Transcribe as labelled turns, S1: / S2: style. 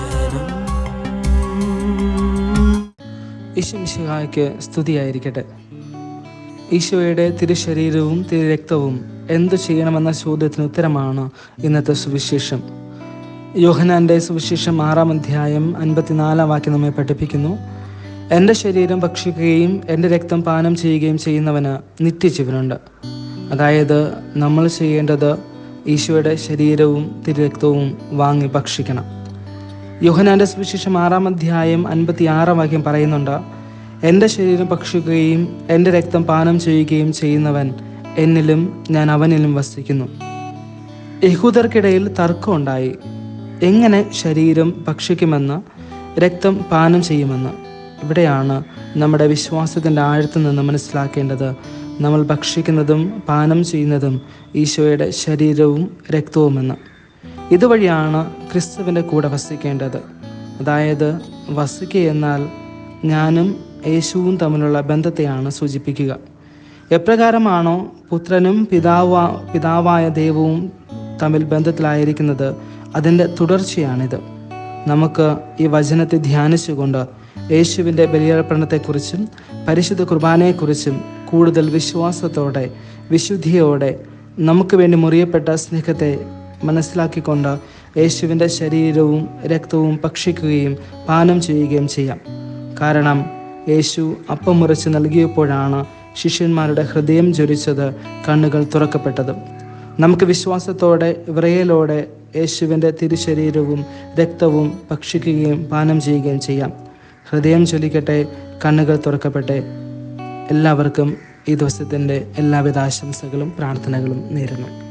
S1: ശരണം സ്തുതിയായിരിക്കട്ടെ. ഈശോയുടെ തിരുശരീരവും തിരുരക്തവും എന്തു ചെയ്യണമെന്ന ചോദ്യത്തിന് ഉത്തരമാണ് ഇന്നത്തെ സുവിശേഷം. യോഹനാന്റെ സുവിശേഷം ആറാം അധ്യായം അൻപത്തിനാലാം വാക്യം നമ്മെ പഠിപ്പിക്കുന്നു. എന്റെ ശരീരം ഭക്ഷിക്കുകയും എന്റെ രക്തം പാനം ചെയ്യുകയും ചെയ്യുന്നവന് നിത്യജീവനുണ്ട്. അതായത് നമ്മൾ ചെയ്യേണ്ടത് ഈശോയുടെ ശരീരവും തിരുരക്തവും വാങ്ങി ഭക്ഷിക്കണം. യോഹനാന്റെ സുവിശേഷം ആറാം അധ്യായം അൻപത്തി ആറാം വാക്യം പറയുന്നുണ്ട് എന്റെ ശരീരം ഭക്ഷിക്കുകയും എന്റെ രക്തം പാനം ചെയ്യുകയും ചെയ്യുന്നവൻ എന്നിലും ഞാൻ അവനിലും വസിക്കുന്നു. യഹൂദർക്കിടയിൽ തർക്കമുണ്ടായി എങ്ങനെ ശരീരം ഭക്ഷിക്കുമെന്ന് രക്തം പാനം ചെയ്യുമെന്ന്? ഇവിടെയാണ് നമ്മുടെ വിശ്വാസത്തിന്റെ ആഴത്ത് നിന്ന് മനസ്സിലാക്കേണ്ടത്. നമ്മൾ ഭക്ഷിക്കുന്നതും പാനം ചെയ്യുന്നതും ഈശോയുടെ ശരീരവും രക്തവുമെന്ന്. ഇതുവഴിയാണ് ക്രിസ്തുവിന്റെ കൂടെ വസിക്കേണ്ടത്. അതായത് വസിക്കുക എന്നാൽ ഞാനും യേശുവും തമ്മിലുള്ള ബന്ധത്തെയാണ് സൂചിപ്പിക്കുക. എപ്രകാരമാണോ പുത്രനും പിതാവ പിതാവായ ദൈവവും തമ്മിൽ ബന്ധത്തിലായിരിക്കുന്നത് അതിന്റെ തുടർച്ചയാണിത്. നമുക്ക് ഈ വചനത്തെ ധ്യാനിച്ചുകൊണ്ട് യേശുവിന്റെ ബലിയർപ്പണത്തെക്കുറിച്ചും പരിശുദ്ധ കുർബാനയെക്കുറിച്ചും കൂടുതൽ വിശ്വാസത്തോടെ വിശുദ്ധിയോടെ നമുക്ക് വേണ്ടി മുറിയപ്പെട്ട സ്നേഹത്തെ മനസ്സിലാക്കിക്കൊണ്ട് യേശുവിന്റെ ശരീരവും രക്തവും ഭക്ഷിക്കുകയും പാനം ചെയ്യുകയും ചെയ്യാം. കാരണം യേശു അപ്പം മുറിച്ച് നൽകിയപ്പോഴാണ് ശിഷ്യന്മാരുടെ ഹൃദയം ജ്വലിച്ചത് കണ്ണുകൾ തുറക്കപ്പെട്ടത്. നമുക്ക് വിശ്വാസത്തോടെ വിറയലോടെ യേശുവിന്റെ തിരുശരീരവും രക്തവും ഭക്ഷിക്കുകയും പാനം ചെയ്യുകയും ചെയ്യാം. ഹൃദയം ചൊലിക്കട്ടെ കണ്ണുകൾ തുറക്കട്ടെ എല്ലാവർക്കും ഈ ദിവസത്തിന്റെ എല്ലാവിധ ആശംസകളും പ്രാർത്ഥനകളും നേരുന്നു.